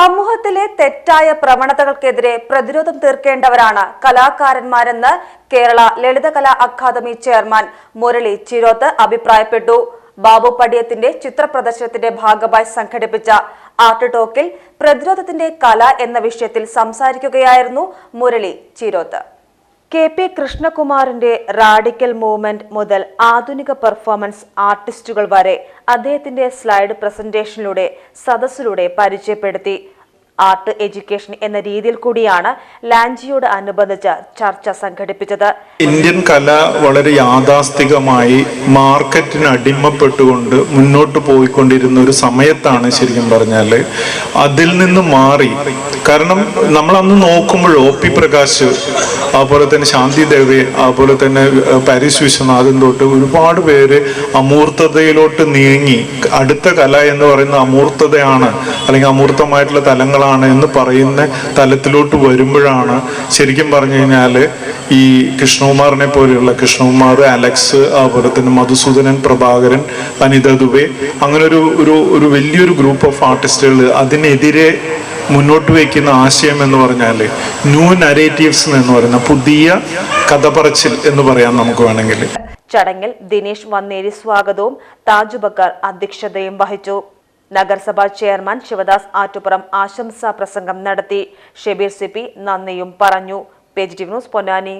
സമൂഹത്തിലെ തെറ്റായ പ്രവണതകൾക്കെതിരെ പ്രതിരോധം തീർക്കേണ്ടവരാണ് കലാകാരന്മാരെന്ന് കേരള ലളിതകലാ അക്കാദമി ചെയർമാൻ മുരളി ചിരോത്ത് അഭിപ്രായപ്പെട്ടു. ബാബു പടിയത്തിന്റെ ചിത്രപ്രദർശനത്തിന്റെ ഭാഗമായി സംഘടിപ്പിച്ച ആർട്ട് ടോക്കിൽ പ്രതിരോധത്തിന്റെ കല എന്ന വിഷയത്തിൽ സംസാരിക്കുകയായിരുന്നു മുരളി ചിരോത്ത്. കെ പി കൃഷ്ണകുമാറിന്റെ റാഡിക്കൽ മൂവ്മെന്റ് മുതൽ ആധുനിക പെർഫോമൻസ് ആർട്ടിസ്റ്റുകൾ വരെ അദ്ദേഹത്തിന്റെ സ്ലൈഡ് പ്രസന്റേഷനിലൂടെ സദസ്സിലൂടെ പരിചയപ്പെടുത്തി. ആർട്ട് എഡ്യൂക്കേഷൻ എന്ന രീതിയിൽ കൂടിയാണ് ലാൻജിയോട് അനുബന്ധിച്ച് ചർച്ച സംഘടിപ്പിച്ചത്. ഇന്ത്യൻ കല വളരെ യാഥാസ്ഥികമായി മാർക്കറ്റിന് അടിമപ്പെട്ടുകൊണ്ട് മുന്നോട്ട് പോയിക്കൊണ്ടിരുന്ന ഒരു സമയത്താണ് ശരിക്കും പറഞ്ഞാൽ അതിൽ നിന്ന് മാറി. കാരണം നമ്മൾ അന്ന് നോക്കുമ്പോൾ ഒ പി പ്രകാശ് അതുപോലെ തന്നെ ശാന്തി ദേവി അതുപോലെ തന്നെ പാരീസ് വിശ്വനാഥൻ തൊട്ട് ഒരുപാട് പേര് അമൂർത്തതയിലോട്ട് നീങ്ങി. അടുത്ത കല എന്ന് പറയുന്ന അമൂർത്തതയാണ് അല്ലെങ്കിൽ അമൂർത്തമായിട്ടുള്ള തലങ്ങളാണ് എന്ന് പറയുന്ന തലത്തിലോട്ട് വരുമ്പോഴാണ് ശരിക്കും പറഞ്ഞു കഴിഞ്ഞാൽ ഈ കൃഷ്ണകുമാറിനെ പോലെയുള്ള കൃഷ്ണകുമാർ അലക്സ് അതുപോലെ തന്നെ മധുസൂദനൻ പ്രഭാകരൻ അനിത ദുബെ അങ്ങനെ ഒരു ഒരു ഒരു വലിയൊരു ഗ്രൂപ്പ് ഓഫ് ആർട്ടിസ്റ്റുകൾ അതിനെതിരെ മുന്നോട്ട് വയ്ക്കുന്ന ആശയം എന്ന് പറഞ്ഞാൽ ന്യൂ നരേറ്റീവ്സ് എന്ന് പറയുന്ന പുതിയ കഥ പറച്ചിൽ എന്ന് പറയാം നമുക്ക് വേണമെങ്കിൽ. ചടങ്ങിൽ ദിനേശ് വന്നേരി സ്വാഗതവും താജു ബക്കർ അധ്യക്ഷതയും വഹിച്ചു. നഗരസഭാ ചെയർമാൻ ശിവദാസ് ആറ്റുപുറം ആശംസാ പ്രസംഗം നടത്തി. ഷെബീർ സിപി നന്ദിയും പറഞ്ഞു. Page news Ponnani.